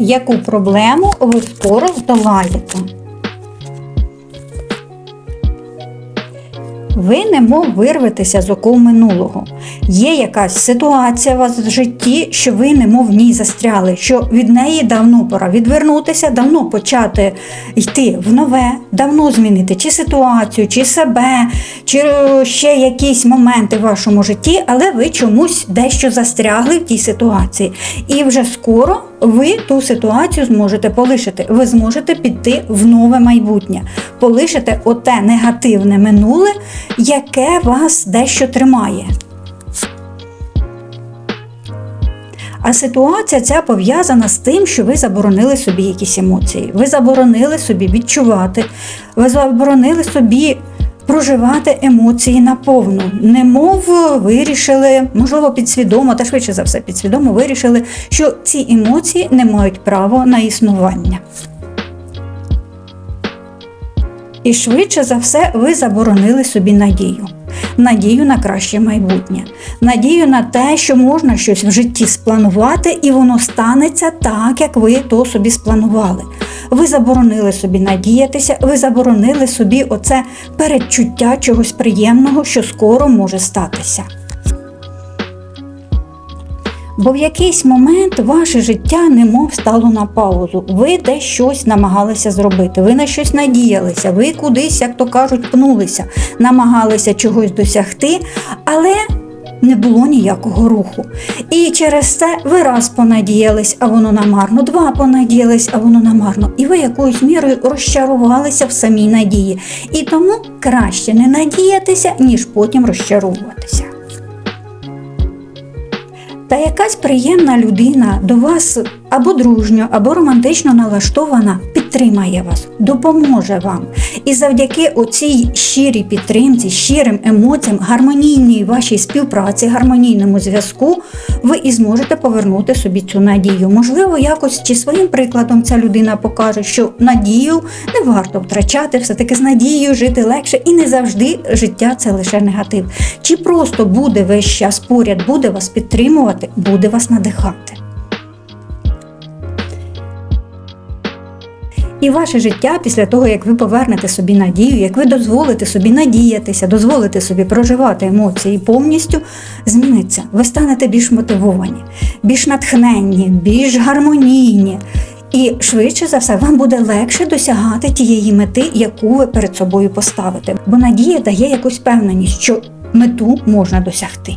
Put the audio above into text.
Яку проблему ви скоро здолаєте? Ви немов вирветеся з оков минулого. Є якась ситуація у вас в житті, що ви немов в ній застряли, що від неї давно пора відвернутися, давно почати йти в нове, давно змінити чи ситуацію, чи себе, чи е, ще якісь моменти в вашому житті, але ви чомусь дещо застрягли в тій ситуації. І вже скоро ви ту ситуацію зможете полишити. Ви зможете піти в нове майбутнє, полишите оте негативне минуле, яке вас дещо тримає. А ситуація ця пов'язана з тим, що ви заборонили собі якісь емоції. Ви заборонили собі відчувати, ви заборонили собі проживати емоції наповну. Немов вирішили, можливо, підсвідомо, та швидше за все, підсвідомо вирішили, що ці емоції не мають права на існування. І швидше за все ви заборонили собі надію. Надію на краще майбутнє, надію на те, що можна щось в житті спланувати, і воно станеться так, як ви то собі спланували. Ви заборонили собі надіятися, ви заборонили собі оце передчуття чогось приємного, що скоро може статися. Бо в якийсь момент ваше життя немов стало на паузу. Ви десь щось намагалися зробити, ви на щось надіялися, ви кудись, як то кажуть, пнулися, намагалися чогось досягти, але не було ніякого руху. І через це ви раз понадіялись, а воно намарно, два понадіялись, а воно намарно. І ви якоюсь мірою розчарувалися в самій надії. І тому краще не надіятися, ніж потім розчаровуватися. Та якась приємна людина до вас або дружньо, або романтично налаштована підтримає вас, допоможе вам. І завдяки оцій щирій підтримці, щирим емоціям, гармонійній вашій співпраці, гармонійному зв'язку, ви і зможете повернути собі цю надію. Можливо, якось чи своїм прикладом ця людина покаже, що надію не варто втрачати, все-таки з надією жити легше, і не завжди життя це лише негатив. Чи просто буде весь час поряд, буде вас підтримувати, буде вас надихати. І ваше життя після того, як ви повернете собі надію, як ви дозволите собі надіятися, дозволите собі проживати емоції повністю, зміниться. Ви станете більш мотивовані, більш натхненні, більш гармонійні. І швидше за все вам буде легше досягати тієї мети, яку ви перед собою поставите. Бо надія дає якусь певненість, що мету можна досягти.